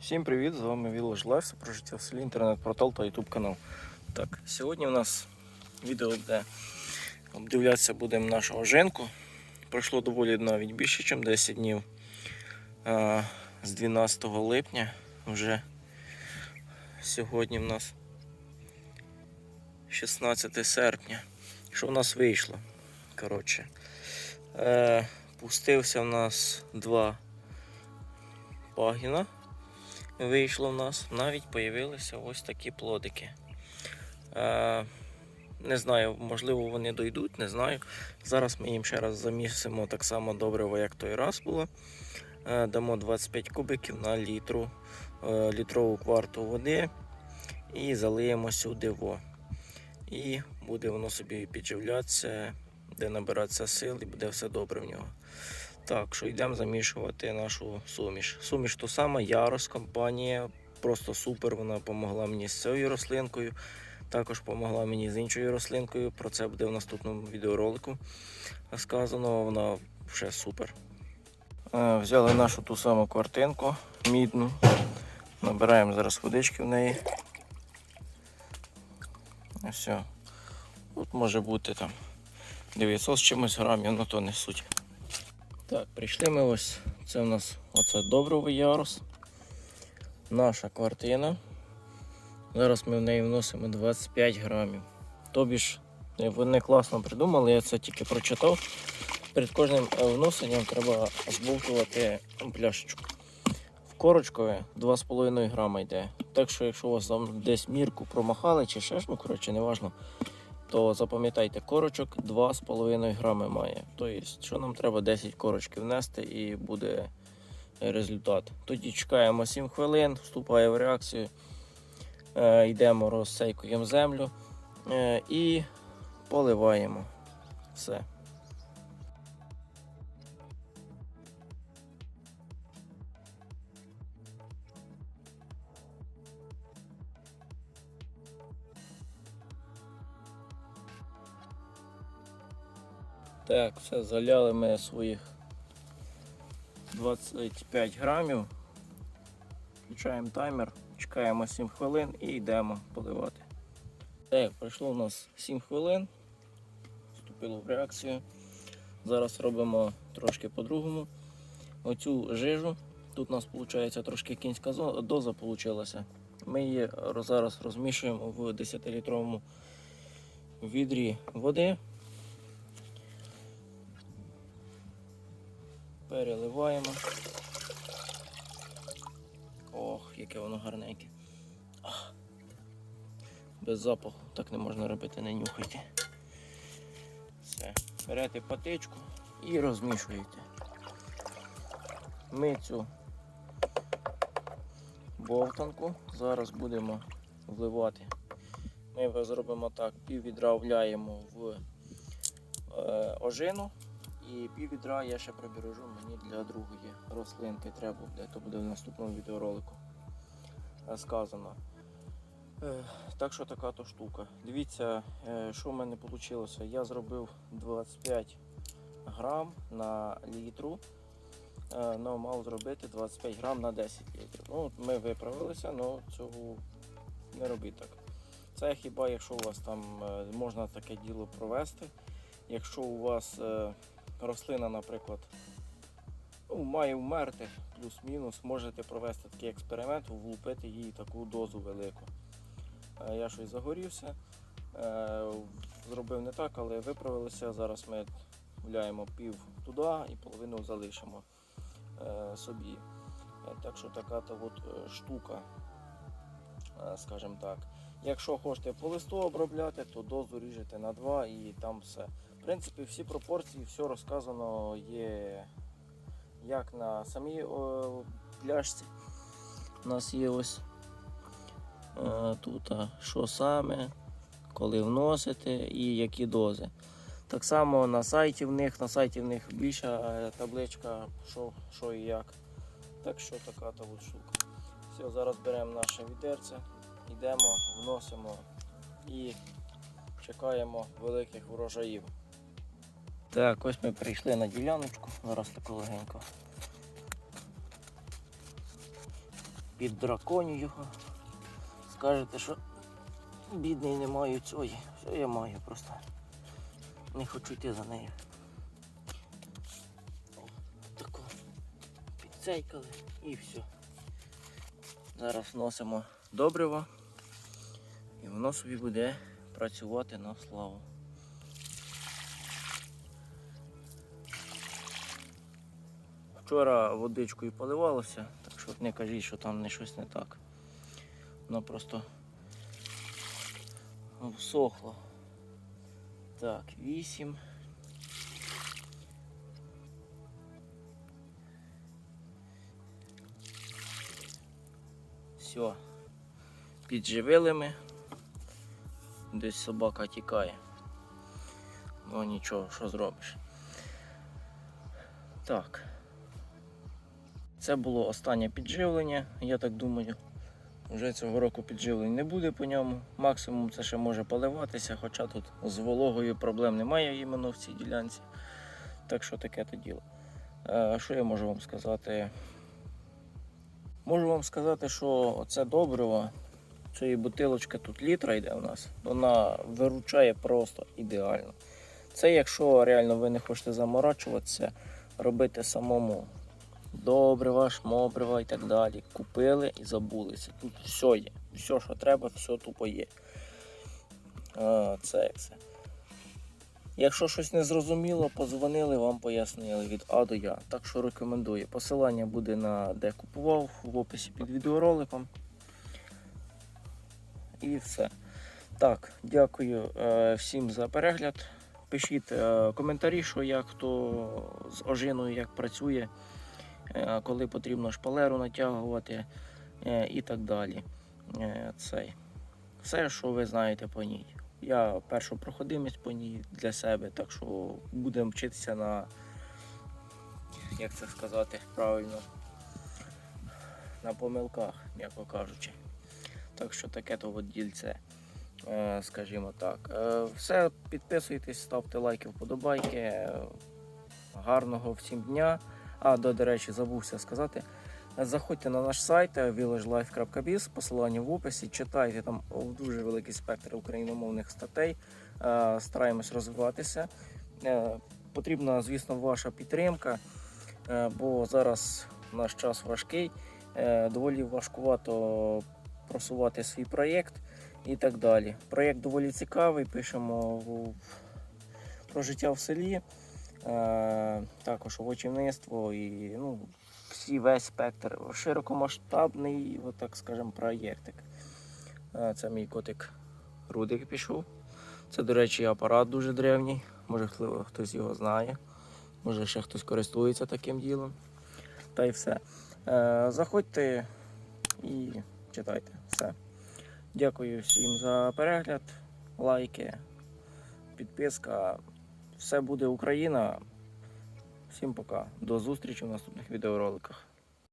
Всім привіт! З вами Village Life, про життя в селі, інтернет-портал та YouTube канал. Так, сьогодні у нас відео, де обдивлятися будемо нашу ожинку. Пройшло доволі навіть більше, ніж 10 днів. А, з 12 липня вже сьогодні в нас 16 серпня. Що в нас вийшло? Коротше, е, пустився в нас два пагіна вийшло в нас, навіть появилися ось такі плодики. Е, не знаю, можливо, вони дойдуть, не знаю. Зараз ми їм ще раз замісимо так само добриво, як той раз було. Е, дамо 25 кубиків на літру, е, літрову кварту води і залиємо сюди во. І буде воно собі підживлятися, де набиратися сил і буде все добре в нього. Так, що йдемо замішувати нашу суміш. Суміш то сама Ярос компанія, просто супер. Вона допомогла мені з цією рослинкою. Також допомогла мені з іншою рослинкою. Про це буде в наступному відеоролику сказано. Вона вже супер. Е, Взяли нашу ту саму квартинку мідну. Набираємо зараз водички в неї. І все. Тут може бути там 900 з чимось грамів, ну то не суть. Так, прийшли ми ось. Це в нас оце добровий ярус. Наша квартира. Зараз ми в неї вносимо 25 грамів. Тобі ж е, вони класно придумали, я це тільки прочитав. Перед кожним е, вносенням треба збовтувати пляшечку. В корочкові 2,5 грама йде. Так що, якщо у вас там десь мірку промахали чи ще ж, ну коротше, неважно то запам'ятайте, корочок 2,5 грами має. Тобто, що нам треба 10 корочків внести і буде результат. Тоді чекаємо 7 хвилин, вступає в реакцію, е, йдемо, розсейкуємо землю е, і поливаємо все. Так, все, заляли ми своїх 25 грамів. Включаємо таймер, чекаємо 7 хвилин і йдемо поливати. Так, пройшло у нас 7 хвилин, вступило в реакцію. Зараз робимо трошки по-другому. Оцю жижу, тут у нас виходить трошки кінська доза вийшла. Ми її зараз розмішуємо в 10-літровому відрі води. Переливаємо. Ох, яке воно гарненьке. Ах. Без запаху так не можна робити, не нюхайте. Все. Берете патичку і розмішуєте. Ми цю бовтанку зараз будемо вливати. Ми зробимо так, пів відра вляємо в е, ожину. І пів відра я ще прибережу мені для другої рослинки треба буде, то буде в наступному відеоролику сказано. Е, Так що така то штука. Дивіться, е, що в мене вийшло. Я зробив 25 грам на літру. е, але мав зробити 25 грам на 10 літрів. Ну, Ми виправилися, але цього не робіть так. Це хіба якщо у вас там можна таке діло провести. Якщо у вас рослина, наприклад, ну, має вмерти, плюс-мінус, можете провести такий експеримент, влупити їй таку дозу велику. Е, Я щось загорівся, е, зробив не так, але виправилися. Зараз ми гуляємо пів туди і половину залишимо е, собі. Так що така от штука, скажімо так. Якщо хочете по листу обробляти, то дозу ріжете на 2 і там все. В принципі, всі пропорції, все розказано є як на самій о, пляшці. У нас є ось е, тут, що саме, коли вносити і які дози. Так само на сайті в них, на сайті в них більша е, табличка, що, що і як. Так що така то от штука. Все, зараз беремо наше відерце, йдемо, вносимо і чекаємо великих врожаїв. Так, ось ми прийшли на діляночку, зараз таку легенько. під драконю його. Скажете, що бідний не маю цієї. Все я маю просто. Не хочу йти за нею. Тако підцейкали і все. Зараз вносимо добриво і воно собі буде працювати на славу. Вчора водичкою поливалося, так що не кажіть, що там не щось не так. Воно просто всохло. Так, вісім. Все. Підживили ми. Десь собака тікає. Ну нічого, що зробиш. Так. Це було останнє підживлення, я так думаю. Вже цього року підживлень не буде по ньому. Максимум це ще може поливатися, хоча тут з вологою проблем немає іменно в цій ділянці. Так що таке то діло. Е, Що я можу вам сказати? Можу вам сказати, що це добриво, цієї бутилочка тут літра йде у нас, вона виручає просто ідеально. Це якщо реально ви не хочете заморачуватися, робити самому добрива, шмобрива і так далі. Купили і забулися. Тут все є. Все, що треба, все тупо є. Це як це. Якщо щось не зрозуміло, позвонили, вам пояснили від А до Я. Так що рекомендую. Посилання буде на де купував в описі під відеороликом. І все. Так, дякую е, всім за перегляд. Пишіть е, коментарі, що як хто з ожиною як працює, е, коли потрібно шпалеру натягувати і так далі. Цей. Все, що ви знаєте по ній. Я першу проходимість по ній для себе, так що будемо вчитися на, як це сказати правильно, на помилках, м'яко кажучи. Так що таке то дільце, е, скажімо так. Е, Все, підписуйтесь, ставте лайки, вподобайки. Е, Гарного всім дня. А, до, до речі, забувся сказати. Заходьте на наш сайт villagelife.biz, посилання в описі, читайте там дуже великий спектр україномовних статей. Стараємось розвиватися. Потрібна, звісно, ваша підтримка, бо зараз наш час важкий, доволі важкувато просувати свій проєкт і так далі. Проєкт доволі цікавий, пишемо про життя в селі, е, також овочівництво і ну, всі весь спектр. Широкомасштабний, от так скажемо, проєктик. Е, Це мій котик Рудик пішов. Це, до речі, апарат дуже древній. Може хто- хтось його знає. Може ще хтось користується таким ділом. Та й все. Е, Заходьте і читайте. Дякую всім за перегляд, лайки, підписка. Все буде Україна. Всім пока. До зустрічі в наступних відеороликах.